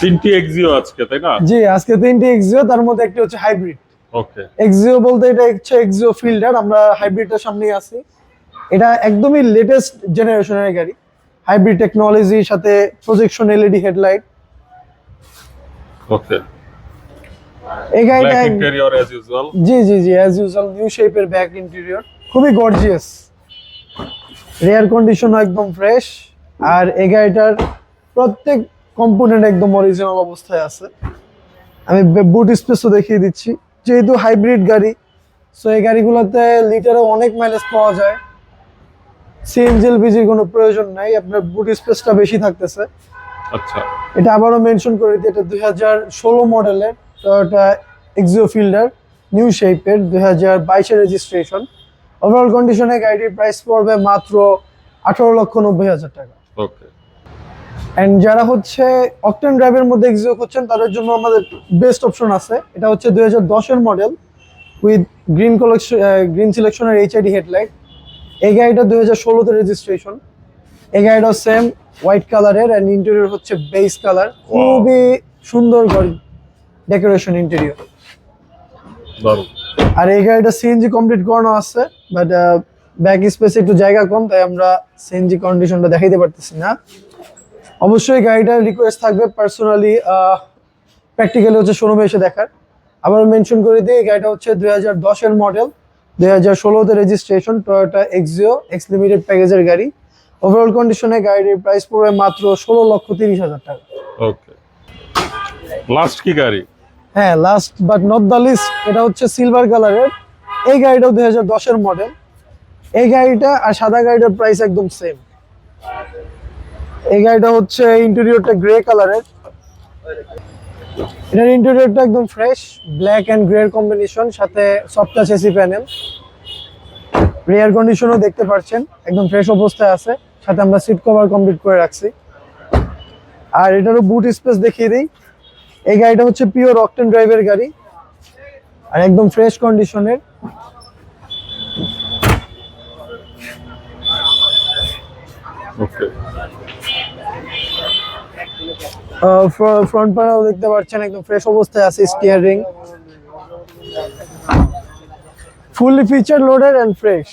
তিনটি এক্সিও আজকে তাই না? জি আজকে তিনটি এক্সিও তার মধ্যে একটি হচ্ছে হাইব্রিড ওকে এক্সিও বলতে এটা হচ্ছে এক্সিও ফিল্ডার আমরা হাইব্রিডটার সামনেই আছি। এটা একদমই লেটেস্ট জেনারেশনের গাড়ি। হাইব্রিড টেকনোলজির সাথে প্রজেকশন এলইডি হেডলাইট ওকে এই গাড়িটা interior as usual G G G as usual new শেপের ব্যাক ইন্টেরিয়র খুবই গর্জিয়াস রেয়ার কন্ডিশনও একদম ফ্রেশ আর এই গাড়িটার প্রত্যেক কম্পোনেন্ট একদম অরিজিনাল অবস্থায় আছে। আমি বুট স্পেসও দেখিয়ে দিচ্ছি। যেহেতু হাইব্রিড গাড়ি সো এই গাড়িগুলোতে লিটারে অনেক মাইলেজ পাওয়া যায়। সিএনজি এলপিজির কোনো প্রয়োজন নাই আপনার বুট স্পেসটা বেশি থাকতেছে। আচ্ছা। এটা আবারও মেনশন করে দিই এটা দুই হাজার ষোলো মডেলের টয়োটা এক্সিও ফিল্ডার নিউ শেপের দুই হাজার বাইশের রেজিস্ট্রেশন ওভারঅল কন্ডিশনে গাড়িটির প্রাইস পড়বে মাত্র আঠারো লক্ষ নব্বই হাজার টাকা। ওকে অ্যান্ড যারা হচ্ছে অকটেন ড্রাইভের মধ্যে এক্সিও করছেন তাদের জন্য আমাদের বেস্ট অপশন আছে। এটা হচ্ছে দুই হাজার model with green collection green সিলেকশনের HID headlight এই গাড়িটা দুই হাজার ষোলোতে রেজিস্ট্রেশন এই গাড়িটাও সেম হোয়াইট কালারের অ্যান্ড ইন্টেরিয়র হচ্ছে বেস কালার খুবই সুন্দর গাড়ি ডেকোরেশন ইন্টেরিয়র আর এই গাড়িটা সিএনজি কমপ্লিট করানো আছে বাট ব্যাক স্পেসে একটু জায়গা কম তাই আমরা সিএনজি কন্ডিশনটা দেখাইতে পারতেছি না। অবশ্যই গাড়িটার রিকোয়েস্ট থাকবে পার্সোনালি প্র্যাকটিক্যালি হচ্ছে শোরুমে এসে দেখার। আবার মেনশন করে দিই গাড়িটা হচ্ছে দুই হাজার দশের মডেল দুই হাজার ষোলোতে registration Toyota Axio X limited প্যাকেজের গাড়ি। ওভারঅল কন্ডিশনে গাড়ির প্রাইস পড়বে মাত্র ষোলো লক্ষ তিরিশ হাজার টাকা। ওকে লাস্ট কি গাড়ি? হ্যাঁ last but not the least এটা হচ্ছে সিলভার কালারের এই গাড়িটাও দুই হাজার দশের মডেল এই গাড়িটা আর সাদা গাড়িটার প্রাইস একদম সেম এই গাড়িটা হচ্ছে ইন্টেরিয়রটা গ্রে কালারের এটার ইন্টেরিয়রটা একদম fresh black and grey combination সাথে soft touch AC panel rear কন্ডিশনও দেখতে পাচ্ছেন একদম ফ্রেশ অবস্থায় আছে। সাথে আমরা সিট কভার কমপ্লিট করে রাখছি। আর এটারও বুট স্পেস দেখিয়ে দিই। এই গাড়িটা হচ্ছে পিওর অকটেন ড্রাইভের গাড়ি। আর একদম ফ্রেশ কন্ডিশনের ফ্রন্ট প্যানেল দেখতে পাচ্ছেন একদম ফ্রেশ অবস্থায় আছে steering fully feature loaded and fresh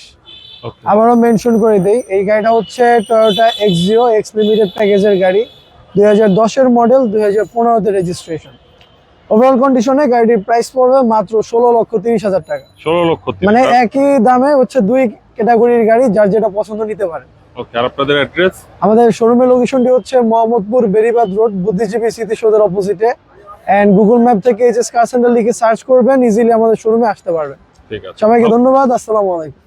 আবারও মেনশন করে দেই এই গাড়িটা হচ্ছে টয়োটা এক্সিও এক্স লিমিটেড প্যাকেজের গাড়ি দুই দশের মডেল দুই হাজার পনেরোতে রেজিস্ট্রেশন ওভারঅল কন্ডিশনে গাড়িটির প্রাইস পড়বে মাত্র ষোলো লক্ষ তিরিশ হাজার টাকা। ষোলো লক্ষ মানে একই দামে হচ্ছে দুই ক্যাটাগরির গাড়ি যার যেটা পছন্দ নিতে পারে ওকে আর আপনাদের অ্যাড্রেস আমাদের শোরুমের লোকেশনটি হচ্ছে মোহাম্মদপুর বেরিবাদ রোড বুদ্ধিজীবী স্মৃতিসৌধের অপোজিটে এন্ড গুগল ম্যাপ থেকে এইচএস কার সেন্টার লিখে সার্চ করবেন ইজিলি আমাদের শোরুমে আসতে পারবেন। ঠিক আছে। সবাইকে ধন্যবাদ আসসালামু আলাইকুম।